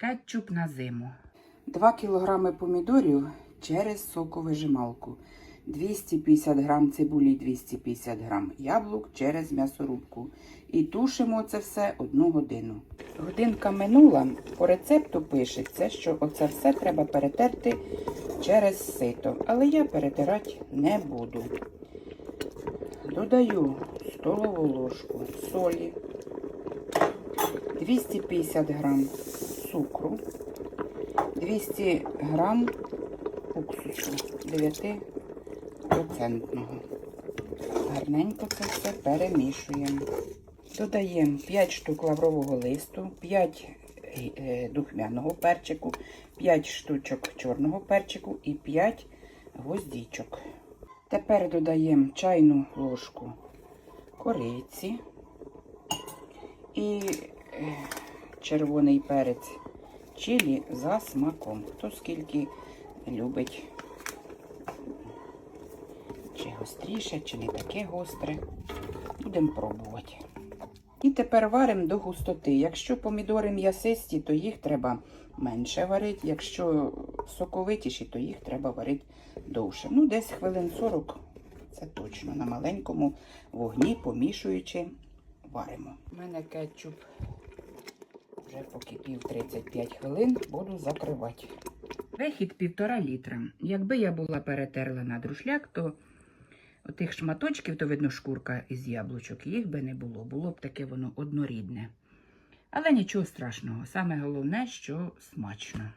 Кетчуп на зиму. 2 кг помідорів через соковижималку. 250 г цибулі, 250 г яблук через м'ясорубку. І тушимо це все одну годину. Годинка минула, по рецепту пишеться, що оце все треба перетерти через сито. Але я перетирати не буду. Додаю столову ложку солі, 250 г цукру, 200 грам уксусу 9%. Гарненько це все перемішуємо. Додаємо 5 штук лаврового листу, 5 е, духмяного перчику, 5 штучок чорного перчику і 5 гвоздічок. Тепер додаємо чайну ложку кориці і е, червоний перець чилі за смаком. Хто скільки любить. Чи гостріше, чи не таке гостре. Будемо пробувати. І тепер варимо до густоти. Якщо помідори м'ясисті, то їх треба менше варити. Якщо соковитіші, то їх треба варити довше. Ну, десь хвилин 40, це точно. На маленькому вогні, помішуючи, варимо. У мене кетчуп вже покипів 35 хвилин, буду закривати. Вихід півтора літра. Якби я була перетерла на друшляк, то отих шматочків, то видно шкурка із яблучок, їх би не було. Було б таке воно однорідне. Але нічого страшного. Саме головне, що смачно.